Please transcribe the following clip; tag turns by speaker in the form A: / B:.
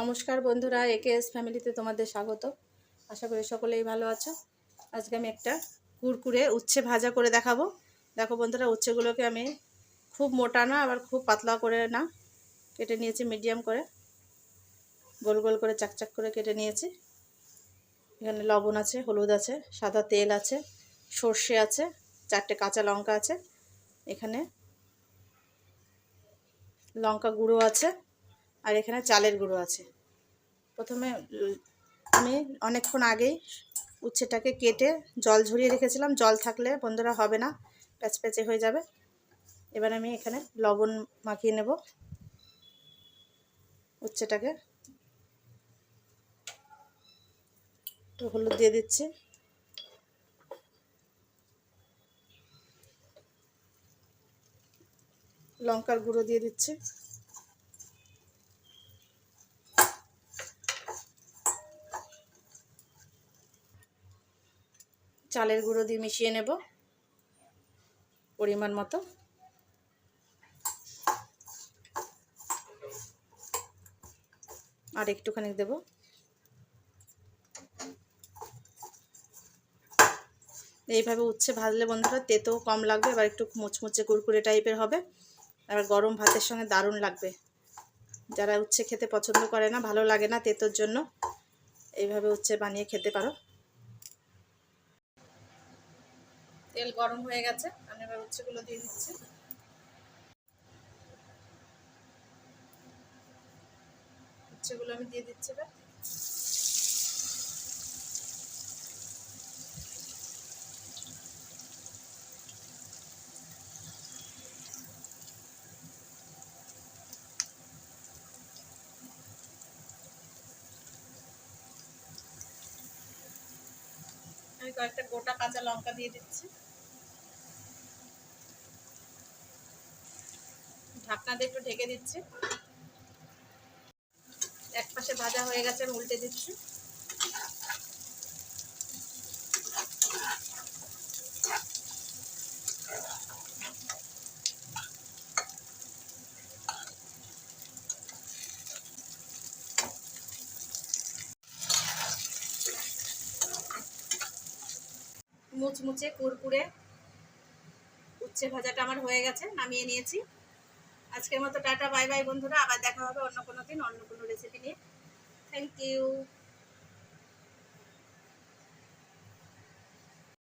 A: নমস্কার বন্ধুরা একেএস ফ্যামিলিতে তোমাদের স্বাগত। আশা করি সকলেই ভালো আছো। আজকে আমি একটা কুরকুরে উচ্ছে ভাজা করে দেখাবো। দেখো বন্ধুরা, উচ্ছেগুলোকে আমি খুব মোটা না, আবার খুব পাতলা করে না, কেটে নিয়েছি মিডিয়াম করে। গোল গোল করে চাকচাক করে কেটে নিয়েছি। এখানে লবণ আছে, হলুদ আছে, সাদা তেল আছে, সর্ষে আছে, চারটে কাঁচা লঙ্কা আছে। এখানে লঙ্কা গুঁড়ো আছে। আর এখানে চালের গুঁড়ো আছে। প্রথমে আমি অনেকক্ষণ আগেই উচ্ছেটাকে কেটে জল ঝরিয়ে রেখেছিলাম। জল থাকলে বন্ধুরা হবে না প্যাচপ্যাচে হয়ে যাবে। এবার আমি এখানে লবণ মাখিয়ে নেব উচ্ছেটাকে। একটু হলুদ দিয়ে দিচ্ছি। লঙ্কার গুঁড়ো দিয়ে দিচ্ছি। চালের গুঁড়ো দিয়ে মিশিয়ে নেব পরিমাণ মতো। আর একটুখানি দেব। এইভাবে উচ্ছে ভাজলে বন্ধুরা তেতেও কম লাগবে এবার একটু মুচমুচে কুরকুরে টাইপের হবে। এবার গরম ভাতের সঙ্গে দারুণ লাগবে। যারা উচ্ছে খেতে পছন্দ করে না, ভালো লাগে না তেতোর জন্য, এইভাবে উচ্ছে বানিয়ে খেতে পারো। তেল গরম হয়ে গেছে, আমি এবার উচ্ছেগুলো দিয়ে দিচ্ছি। উচ্ছেগুলো আমি দিয়ে দিচ্ছি এবার। আমি কয়েকটা গোটা কাঁচা লঙ্কা দিয়ে দিচ্ছি। ঢাকনা দিয়ে একটু ঢেকে দিচ্ছি। এক পাশে ভাজা হয়ে গেছে, আমি উল্টে দিচ্ছি। মুচমুচে, কুরকুরে, উচ্ছে ভাজাটা আমার হয়ে গেছে, নামিয়ে নিয়েছি। আজকের মতো টাটা, বাই বাই বন্ধুরা। আবার দেখা হবে অন্য কোনো দিন, অন্য কোনো রেসিপি নিয়ে। Thank you